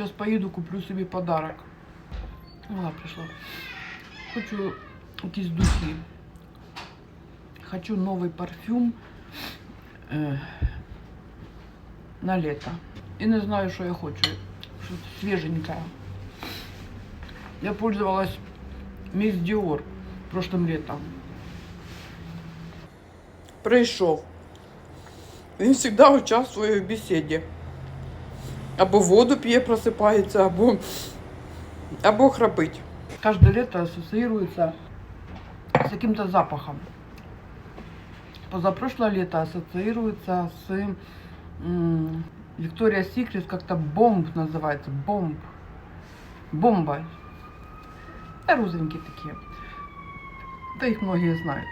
Сейчас поїду, куплю собі подарок. Вона прийшла. Хочу якісь духи. Хочу новий парфюм е, на лето. І не знаю, що я хочу. Щось свіженьке. Я пользовалась Мисс Диор прошлым летом. Прийшов. Він завжди участвує в бесіді. Або воду п'є, просипається, або, або храпить. Каждое лето ассоциируется с каким-то запахом. Позапрошлое лето ассоциируется с м, Victoria's Secret, как-то бомб называется, бомб. Бомба. Да, розовенькие такие. Да их многие знают.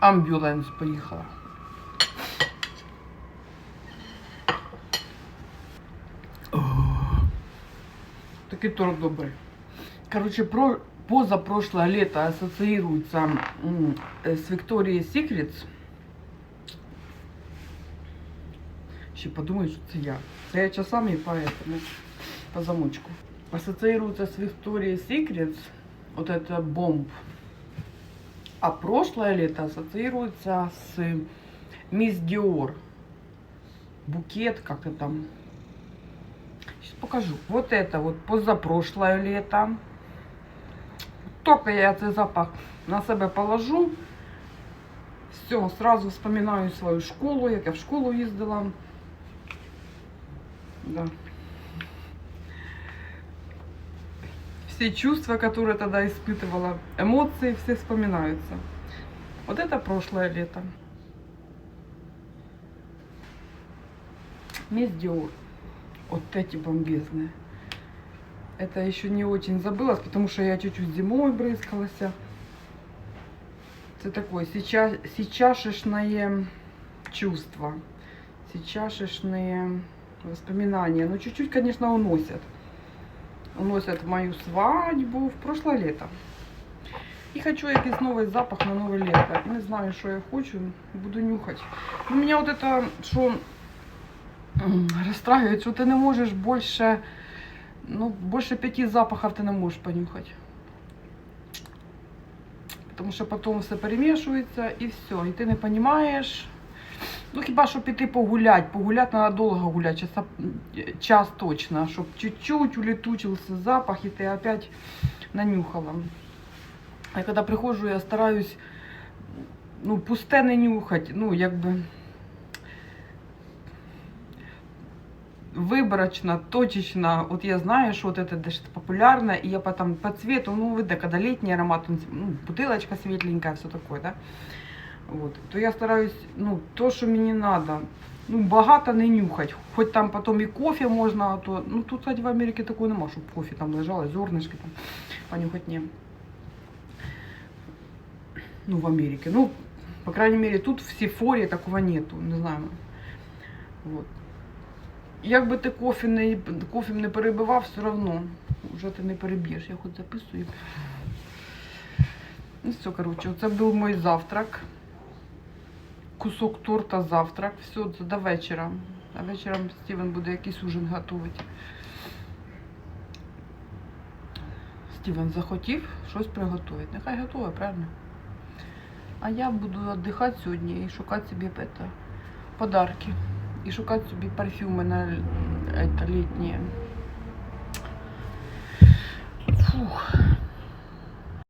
Амбюленс поїхала. Такий торт добрий. Короче, про, позапрошлое лето ассоциируется э, с Victoria's Secrets. Ще подумають, що це я. Це я часами поэтому по замочку. Ассоциируется с Victoria's Secrets. Вот это бомб. А прошлое лето ассоциируется с Мисс Диор. Букет, как это там. Сейчас покажу. Вот это вот позапрошлое лето. Только я этот запах на себе положу. Все, сразу вспоминаю свою школу, як я в школу їздила. Да. Все чувства, которые тогда испытывала, эмоции все вспоминаются. Вот это прошлое лето. Мисс Диор. Вот эти бомбезные. Это еще не очень забылось, потому что я чуть-чуть зимой брызгалась. Это такое сейчас, сейчасшное чувство. Сейчасшные воспоминания. Ну, чуть-чуть, конечно, уносят. Уносят мою свадьбу в прошлое лето. І хочу якийсь новий запах на нове лето. Не знаю, що я хочу, буду нюхати. У мене от это, що м, розстраює, що ти не можеш більше, ну, більше п'яти запахів ти не можеш понюхати. Тому що потім все перемішується і все. І ти не розумієш. Ну, хіба що піти погулять. Погулять треба довго гуляти, часа, час точно, щоб чуть-чуть улетучився запах, і ти опять нанюхала. А коли приходжу, я стараюсь ну, пусте не нюхати, ну, якби выборочно, точечно. Вот я знаю, что вот это даже популярно, и я потом по цвету, ну, видно, когда летний аромат, он, ну, бутылочка светленькая, все такое, да, вот, то я стараюсь, ну, то, що мені надо, ну, багато не нюхать. Хоч там потім і кофе можна, а то, ну, тут, кстати, в Америці такого нема, щоб кофе там лежало, зернышки там, понюхать не. Ну, в Америке. Ну, по крайней мере, тут в Сефоре такого нету, не знаю. Вот. Як би ти кофе не, кофе не перебивав, все одно вже ти не переб'єш. Я хоч записую. Ну все, коротше, це був мій завтрак. Кусок торта завтрак. Все, це до вечора. А вечором Стівен буде якийсь ужин готувати. Стівен захотів щось приготувати. Нехай готує, правильно? А я буду віддихати сьогодні і шукати собі подарки. И шукать собі парфюми на літні. Фух.